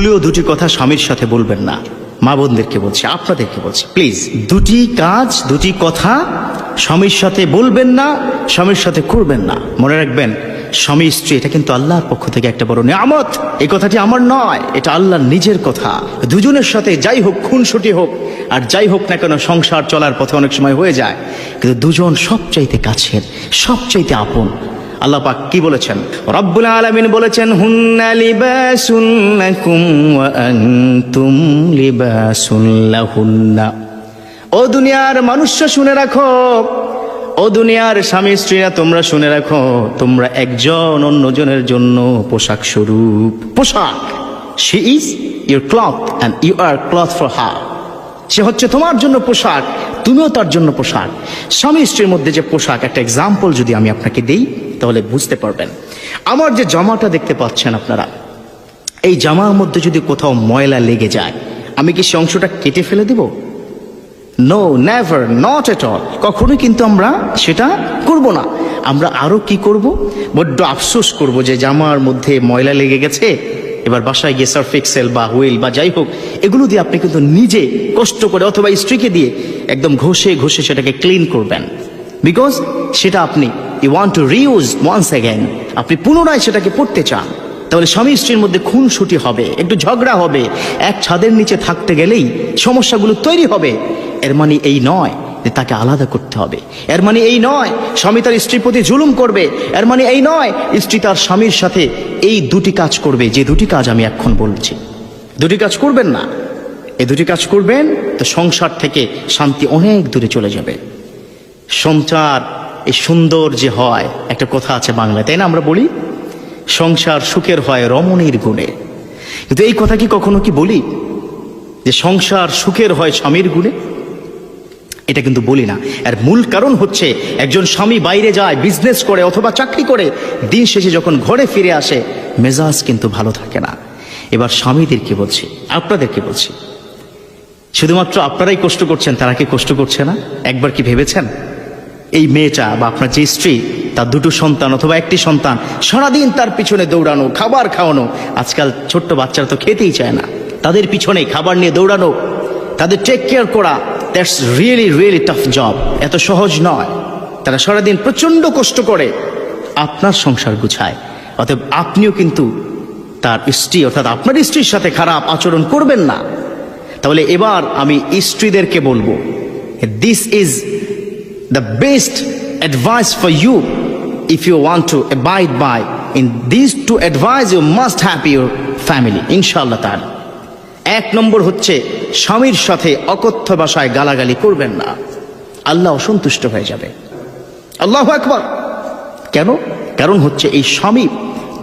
ভুলেও দুটি কথা স্বামীর সাথে বলবেন না। মা বোনদেরকে বলছি, আপনাদেরকে বলছি প্লিজ দুটি কাজ, দুটি কথা স্বামীর সাথে বলবেন না, স্বামীর সাথে করবেন না। মনে রাখবেন, স্বামী স্ত্রী, এটা কিন্তু আল্লাহর পক্ষ থেকে একটা বড় নিয়ামত। এই কথাটি আমার নয়, এটা আল্লাহর নিজের কথা। দুজনের সাথে যাই হোক, খুনসুটি হোক, আর যাই হোক না কেন সংসার চলার পথে অনেক সময় হয়ে যায়। কিন্তু দুজন সবচাইতে কাছের, সবচাইতে আপন আল্লাহ পাক কি বলেছেন? রব্বুল আলামিন বলেছেন, হুন্না লিবাসুন লাকুম ওয়া আনতুম লিবাসুন লাহুন্না। ও দুনিয়ার মানুষরা শুনে রাখো, ও দুনিয়ার স্বামী স্ত্রীরা তোমরা শুনে রাখো, তোমরা একজন অন্যজনের জন্য পোশাক স্বরূপ। পোশাক she is your cloth and you are cloth for her সে হচ্ছে তোমার জন্য পোশাক, তুমিও তার জন্য পোশাক। স্বামী স্ত্রীর মধ্যে যে পোশাক, একটা এক্সাম্পল যদি আমি আপনাকে দিই তাহলে বুঝতে পারবেন। আমার যে জামাটা দেখতে পাচ্ছেন আপনারা, এই জামার মধ্যে যদি কোথাও ময়লা লেগে যায়, আমি কি সে অংশটা কেটে ফেলে দেব? No never not at all কখনোই কিন্তু আমরা সেটা করব না। আমরা আরও কি করব? বড্ড আফসোস করব যে জামার মধ্যে ময়লা লেগে গেছে, এবার বাসায় গিয়ে সার্ফ এক্সেল বা হুইল বা যাই হোক, এগুলো দিয়ে আপনি কিন্তু নিজে কষ্ট করে অথবা স্ত্রীকে দিয়ে একদম ঘষে ঘষে সেটাকে ক্লিন করবেন। বিকজ সেটা আপনি you want to reuse once again আপনি পুনরায় সেটাকে পড়তে চান। তাহলে স্বামী স্ত্রীর মধ্যে খুনসুটি হবে, একটু ঝগড়া হবে, এক ছাদের নিচে থাকতে গেলেই সমস্যাগুলো তৈরি হবে। এর মানে এই নয় যে তাকে আলাদা করতে হবে। এর মানে এই নয় স্বামী তার স্ত্রীর প্রতি জুলুম করবে। এর মানে এই নয় স্ত্রী তার স্বামীর সাথে এই দুটি কাজ করবে, যে দুটি কাজ আমি এখন বলছি। দুটি কাজ করবেন না। এই দুটি কাজ করবেন, তো সংসার থেকে শান্তি অনেক দূরে চলে যাবে। সংসার এই সুন্দর যে হয়, একটা কথা আছে বাংলায়, তাই না আমরা বলি? সংসার সুখের হয় রমণীর গুণে। কিন্তু এই কথা কি কখনো কি বলি? যে সংসার সুখের হয় স্বামীর গুণে? এটা কিন্তু বলি না। এর মূল কারণ হচ্ছে, একজন স্বামী বাইরে যায় বিজনেস করে অথবা চাকরি করে, দিন শেষে যখন ঘরে ফিরে আসে, মেজাজ কিন্তু ভালো থাকে না। এবার স্বামীদেরকে বলছি? আপনাদেরকে বলছি? শুধুমাত্র আপনারাই কষ্ট করছেন, তারা কি কষ্ট করছে না? একবার কি ভেবেছেন? এই মেয়েটা বা আপনার যে স্ত্রী, তার দুটো সন্তান অথবা একটি সন্তান, সারাদিন তার পিছনে দৌড়ানো, খাবার খাওয়ানো, আজকাল ছোট্ট বাচ্চারা তো খেতেই চায় না। তাদের পিছনে খাবার নিয়ে দৌড়ানো, তাদের টেক কেয়ার করা that's really really tough job এত সহজ নয়। তারা সারাদিন প্রচণ্ড কষ্ট করে, আপনার সংসার গুছায়। অতএব আপনিও কিন্তু তার স্ত্রী, অর্থাৎ আপনার স্ত্রীর সাথে খারাপ আচরণ করবেন না। তাহলে এবার আমি স্ত্রীদেরকে বলব this is the best advice for you if you want to abide by. In these two advice, you must have your family, inshallah তার এক নম্বর হচ্ছে, স্বামীর সাথে অকথ্য ভাষায় গালাগালি করবেন না। আল্লাহ অসন্তুষ্ট হয়ে যাবে। আল্লাহ একবার কেন? কারণ হচ্ছে, এই স্বামী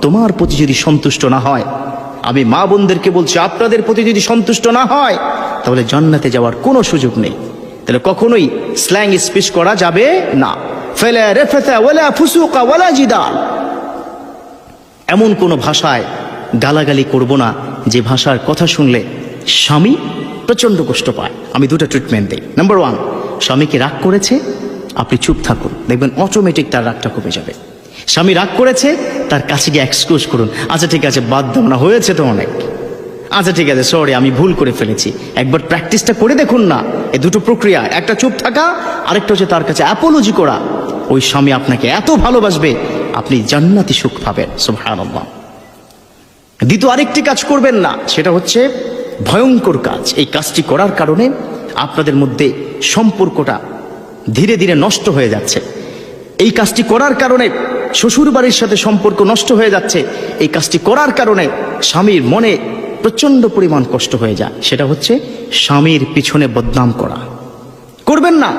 তোমার প্রতি যদি সন্তুষ্ট না হয়, আমি মা বোনদেরকে বলছি, আপনাদের প্রতি যদি সন্তুষ্ট না হয়, তাহলে জান্নাতে যাওয়ার কোনো সুযোগ নেই। তাহলে কখনোই স্ল্যাং স্পিচ করা যাবে না। ফেলে রেফেতা ওয়ালা ফুসুকা, ওয়ালা জিদাল। এমন কোনো ভাষায় গালাগালি করব না যে ভাষার কথা শুনলে স্বামী প্রচণ্ড কষ্ট পায়। আমি দুটো ট্রিটমেন্ট দিই। নাম্বার ওয়ান স্বামীকে রাগ করেছে, আপনি চুপ থাকুন। দেখবেন অটোমেটিক তার রাগটা কমে যাবে। স্বামী রাগ করেছে, তার কাছে গিয়ে এক্সকিউজ করুন। আচ্ছা ঠিক আছে, বাদ দাও না, হয়েছে তো অনেক। আচ্ছা ঠিক আছে সরি আমি ভুল করে ফেলেছি। একবার প্র্যাকটিসটা করে দেখুন না এই দুটো প্রক্রিয়া, একটা চুপ থাকা, আরেকটা হচ্ছে তার কাছে অ্যাপোলজি করা। ওই স্বামী আপনাকে এত ভালোবাসবে, আপনি জান্নাতি সুখ পাবেন, সুবহানাল্লাহ। দ্বিতীয়, আরেকটি কাজ করবেন না, সেটা হচ্ছে ভয়ঙ্কর কাজ। এই কাজটি করার কারণে আপনাদের মধ্যে সম্পর্কটা ধীরে ধীরে নষ্ট হয়ে যাচ্ছে। এই কাজটি করার কারণে শ্বশুর বাড়ির সাথে সম্পর্ক নষ্ট হয়ে যাচ্ছে। এই কাজটি করার কারণে স্বামীর মনে প্রচণ্ড পরিমাণ কষ্ট হয়ে যায়। সেটা হচ্ছে স্বামীর পিছনে বদনাম করা। করবেন না।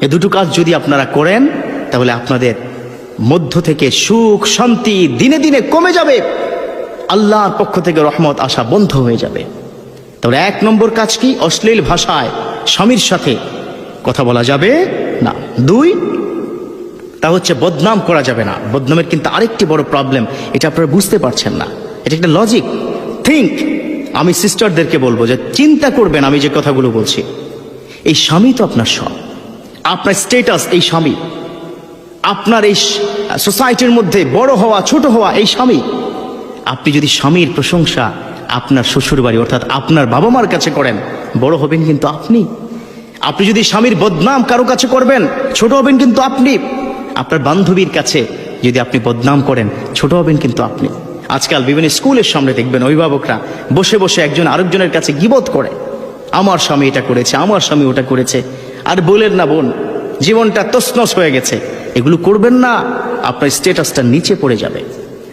এ দুটো কাজ যদি আপনারা করেন, তাহলে আপনাদের মধ্য থেকে সুখ, শান্তি দিনে দিনে কমে যাবে। আল্লাহর পক্ষ থেকে রহমত আসা বন্ধ হয়ে যাবে। তাহলে এক নম্বর কাজ কি? অশ্লীল ভাষায় স্বামীর সাথে কথা বলা যাবে না। দুই, তা হচ্ছে বদনাম করা যাবে না। বদনামের কিন্তু আরেকটি বড় প্রবলেম এটা আপনারা বুঝতে পারছেন না। এটা একটা লজিক থিঙ্ক আমি সিস্টারদেরকে বলব যে চিন্তা করবেন আমি যে কথাগুলো বলছি। এই স্বামী তো আপনার সব। আপনার স্টেটাস এই স্বামী। আপনার এই সোসাইটির মধ্যে বড় হওয়া, ছোট হওয়া এই স্বামী। আপনি যদি স্বামীর প্রশংসা আপনার শ্বশুর বাড়ি অর্থাৎ আপনার বাবা মার কাছে করেন, বড় হবেন কিন্তু আপনি। আপনি যদি স্বামীর বদনাম কারও কাছে করবেন, ছোট হবেন কিন্তু আপনি। আপনার বান্ধবীর কাছে যদি আপনি বদনাম করেন, ছোট হবেন কিন্তু আপনি। আজকাল বিভিন্ন স্কুলের সামনে দেখবেন অভিভাবকরা বসে বসে একজন আরেকজনের কাছে গিবত করে। আমার স্বামী এটা করেছে, আমার স্বামী ওটা করেছে। আর বলেন না বোন, জীবনটা তসনস হয়ে গেছে। এগুলো করবেন না, আপনার স্টেটাসটা নিচে পড়ে যাবে।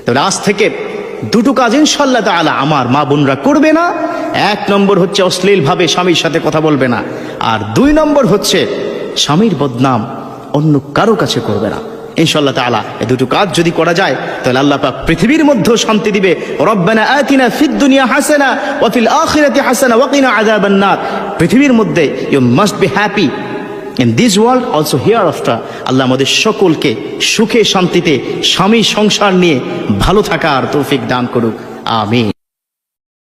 তবে আজ থেকে দুটো কাজ ইনশাল্লাহ তাআলা আমার মা বোনরা করবে না। এক নম্বর হচ্ছে অশ্লীলভাবে স্বামীর সাথে কথা বলবে না। আর দুই নম্বর হচ্ছে স্বামীর বদনাম অন্য কারও কাছে করবে না। ইনশাল্লাহ তাআলা, এই দুটো কাজ যদি করা যায়, তাহলে আল্লাহ পাক পৃথিবীর মধ্যেও শান্তি দিবে। রব্বানা আতিনা ফিদ দুনিয়া হাসানা, ওয়া ফিল আখিরাতি হাসানা, ওয়া কিনা আযাবান নার। পৃথিবীর মধ্যে you must be happy in this world also hereafter আল্লাহ আমাদের সকলকে সুখে শান্তিতে স্বামী সংসার নিয়ে ভালো থাকার তৌফিক দান করুক। আমিন।